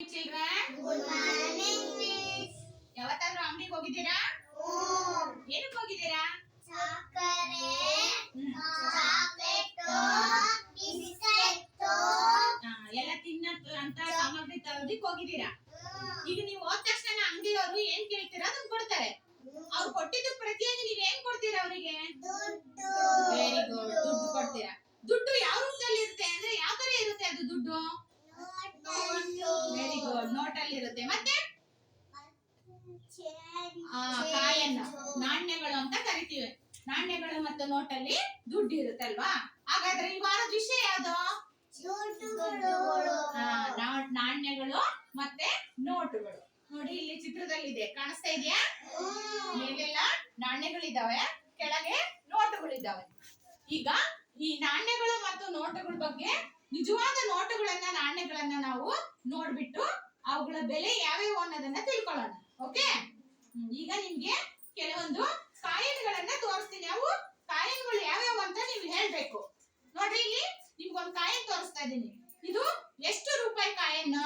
Children? Good morning miss ಯಾವತ್ತಾದ್ರೂ ಅಂಗಡಿಗೆ ಹೋಗಿದ್ದೀರಾ? ಏನಕ್ಕೆ ಹೋಗಿದ್ದೀರಾ? ಸಕ್ಕರೆ ಹ್ಮ್. Chocolate biscuit. ಎಲ್ಲ ತಿನ್ನ ಅಂತ ಸಾಮಗ್ರಿ ತರೋದಿಕ್ ಹೋಗಿದ್ದೀರಾ? ಈಗ ನೀವು ಹೋದ ತಕ್ಷಣ ಅಂಗಡಿಯವರು ಏನ್ ಕೇಳ್ತೀರಾ? ಅದನ್ನ ಕೊಡ್ತಾರೆ. ಅವ್ರು ಕೊಟ್ಟಿದ್ದು ಪ್ರತಿಯಾಗಿ ನೀವ್ ಏನ್ ಕೊಡ್ತೀರಾ ಅವರಿಗೆ ದುಡ್ಡು ವೆರಿ ಗುಡ್ ದುಡ್ಡು ಕೊಡ್ತೀರಾ ದುಡ್ಡು ಯಾವ ರೂಪದಲ್ಲಿ ಇರುತ್ತೆ ಅಂದ್ರೆ ಯಾವ ತರ ಇರುತ್ತೆ ಅದು ದುಡ್ಡು ವೆರಿ ಗುಡ್ ನೋಟ್ ಅಲ್ಲಿ ಇರುತ್ತೆ. ಮತ್ತೆ? ಕಾಯನ್ನು, ನಾಣ್ಯಗಳು ಅಂತ ಕರಿತೀವಿ. ನಾಣ್ಯಗಳು ಮತ್ತು ನೋಟಲ್ಲಿ ದುಡ್ಡು ಇರುತ್ತಲ್ವಾ ಹಾಗಾದ್ರೆ ಈ ವಾರದ ವಿಷಯ ಯಾವ್ದು? ನಾಣ್ಯಗಳು ಮತ್ತೆ ನೋಟುಗಳು. ನೋಡಿ, ಇಲ್ಲಿ ಚಿತ್ರದಲ್ಲಿದೆ. ಕಾಣಿಸ್ತಾ ಇದೆಯಾ? ಮೇಲೆಲ್ಲ ನಾಣ್ಯಗಳಿದಾವೆ. ಕೆಳಗೆ ನೋಟುಗಳಿದಾವೆ. ಈಗ ಈ ನಾಣ್ಯಗಳು ಮತ್ತು ನೋಟುಗಳ ಬಗ್ಗೆ ನಿಜವಾದ ನೋಟುಗಳನ್ನ, ನಾಣ್ಯಗಳನ್ನ ನಾವು ನೋಡ್ಬಿಟ್ಟು ಅವುಗಳ ಬೆಲೆ ಯಾವ್ಯಾವ ಅನ್ನೋದನ್ನ ತಿಳ್ಕೊಳ್ಳೋಣ. ಓಕೆ ಈಗ ನಿಮ್ಗೆ ಕೆಲವೊಂದು ಕಾಯಿನ್ಗಳನ್ನ ತೋರಿಸ್ತೀನಿ. ಅವು ಕಾಯಿನ್ಗಳು ಯಾವ್ಯಾವ ಅಂತ ನೀವು ಹೇಳ್ಬೇಕು. ನೋಡ್ರಿ ಇಲ್ಲಿ ನಿಮ್ಗೊಂದು ಕಾಯಿನ್ ತೋರಿಸ್ತಾ ಇದೀನಿ ಇದು ಎಷ್ಟು ರೂಪಾಯಿ ಕಾಯನ್ನು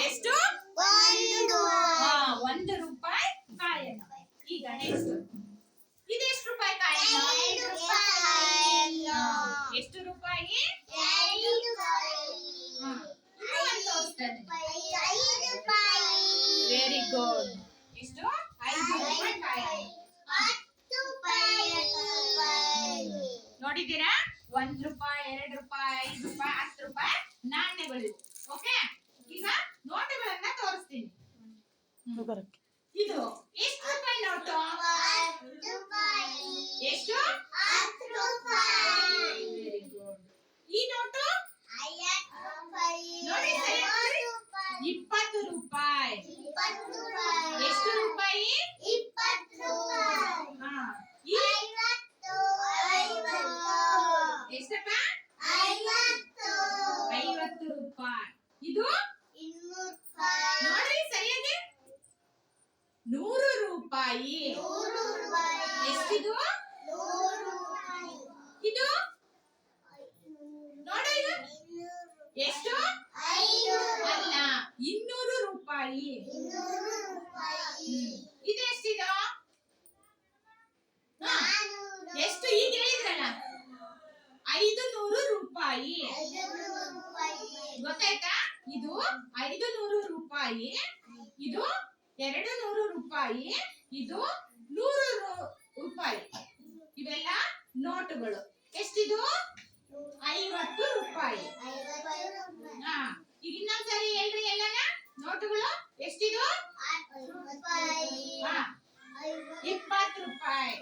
ಎಷ್ಟು ಹಾ, ಒಂದು ರೂಪಾಯಿ ಕಾಯನ್ನು ಈಗ ನೆಕ್ಸ್ಟ್ ಇದೆಷ್ಟು ರೂಪಾಯಿ ಕಾಯನ್ನು ಎಷ್ಟು ರೂಪಾಯಿ ವೆರಿ ಗುಡ್ ಎಷ್ಟು ಐದು. ರೂಪಾಯಿ ನೋಡಿದ್ದೀರಾ? ಒಂದ್ ರೂಪಾಯಿ ಎರಡ್ ರೂಪಾಯಿ ಐದು ರೂಪಾಯಿ ಹತ್ತು ರೂಪಾಯಿ ನಾಣ್ಯಗಳು ಓಕೆ ಈಗ ನೋಟುಗಳನ್ನ ತೋರಿಸ್ತೀನಿ. ಇದು ಎಷ್ಟು ರೂಪಾಯಿ ನೋಟು ಎಷ್ಟು ವೆರಿ ಗುಡ್ ಈ ನೋಟು ನೋಡಿ ಸರಿ ನೋಡಿ. ಇಪ್ಪತ್ತು ರೂಪಾಯಿ. ಎಷ್ಟು ರೂಪಾಯಿ? ಎಷ್ಟಪ್ಪ? ಐವತ್ತು. ರೂಪಾಯಿ. ಇದು? ನೋಡ್ರಿ ಸರಿಯಾಗಿ ನೂರು ರೂಪಾಯಿ. ಎಷ್ಟಿದು? ಇದು? ನೋಡು ಇದು. ಎಷ್ಟು ಅಲ್ಲ ಇನ್ನೂರು ರೂಪಾಯಿ ಹ್ಮ್. ಇದು ಎಷ್ಟಿದು ಹಾ, ಎಷ್ಟು ಈಗ ಹೇಳಿದ್ರಲ್ಲ ಐದು ನೂರು ರೂಪಾಯಿ ಗೊತ್ತಾಯ್ತಾ? ಇದು ಐದು ನೂರು ರೂಪಾಯಿ, ಇದು ಎರಡು ನೂರು ರೂಪಾಯಿ, ಇದು ನೂರು ರೂಪಾಯಿ. ಇವೆಲ್ಲ ನೋಟುಗಳು. ಎಷ್ಟಿದು? ಐವತ್ತು ರೂಪಾಯಿ. ಹಾ ಈಗ ಇನ್ನೊಂದ್ಸರಿ ಹೇಳ್ರಿ ಎಲ್ಲನ? ನೋಟುಗಳು? ಎಷ್ಟಿದು? ಇಪ್ಪತ್ತು ರೂಪಾಯಿ.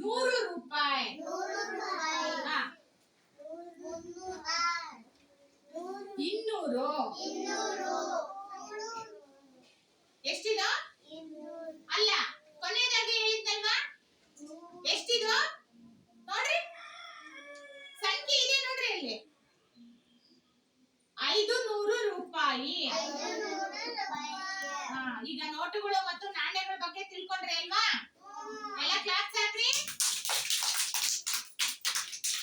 ನೂರು ರೂಪಾಯಿ ಹಾ ಇನ್ನೂರು. ಎಷ್ಟಿದು? ಅಲ್ಲ ಕೊನೆಯದಾಗಿ ಹೇಳಿದ್ದಲ್ವಾ? ಎಷ್ಟಿದು? ನೋಡ್ರಿ. ಸಂಖ್ಯೆ ಇದೆ ನೋಡ್ರಿ ಅಲ್ಲಿ ಐದು ನೂರು ರೂಪಾಯಿ. ಈಗ ನೋಟುಗಳು ಮತ್ತು ನಾಣ್ಯಗಳ ಬಗ್ಗೆ ತಿಳ್ಕೊಂಡ್ರೆ ಅಲ್ವಾ?